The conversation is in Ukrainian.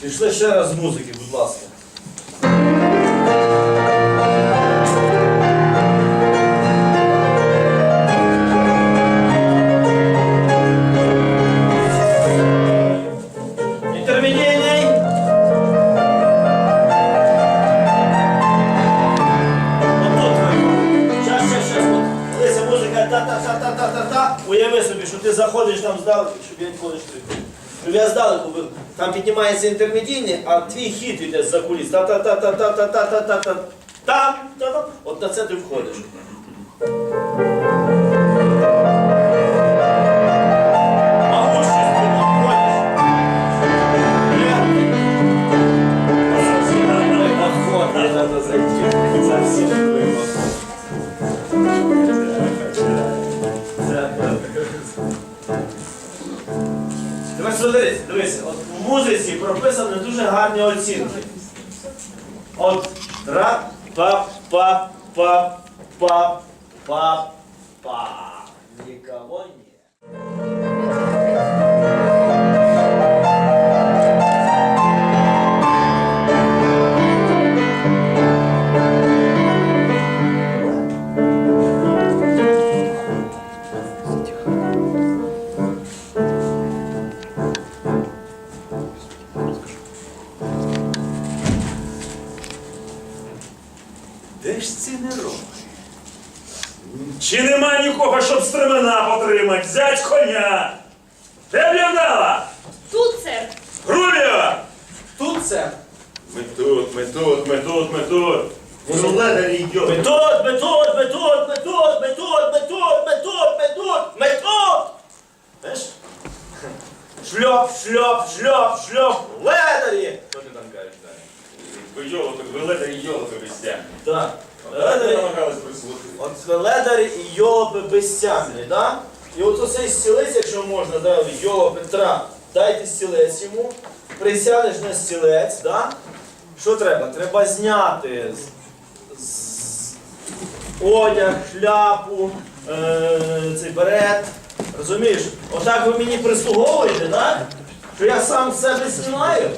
Пішли ще раз з музики, будь ласка. Та-та-та-та-та-та, Уяви собі, що ти заходиш там здав, щоб я ніколи не. Щоб я здалеку, ви- там піднімається інтермедійний, а твій хід йде з-за куліс. Та-та-та-та-та-та-та-та-та. Там, та-та. От на це ти входиш. Могущество входиш. Смотри, дивись, от в музиці прописані дуже гарні оцінки. От ра, па, па, па, па, па, па. Никого нет. Де ж ці нероми? Чи нема нікого, щоб стремена потримать? Взять коня! Де в'явдала? Тут, сер. Грубіва! Тут це. Ми тут, ми тут, ми тут, ми тут. Ну, ледарі йдемо. Метод, метод, метод, метод, метод, метод, метод, метод, метод. Знаєш? Шльоп, шльоп, шльоп, шльоп, ледарі. Що ти там кажеш, Даня? Йолопи, ледарі йолопи вестя. Так. Ви Ледарі. прислухати. От ледарі і йолопи безсямні, да? І от оцей стілець, якщо можна, да, йоло Петра, дайте стілець йому, присядеш на стілець, да? Що треба? Треба зняти з, з, одяг, шляпу, е, цей берет. Розумієш? Отак ви мені прислуговуєте, так? Що я сам себе знімаю?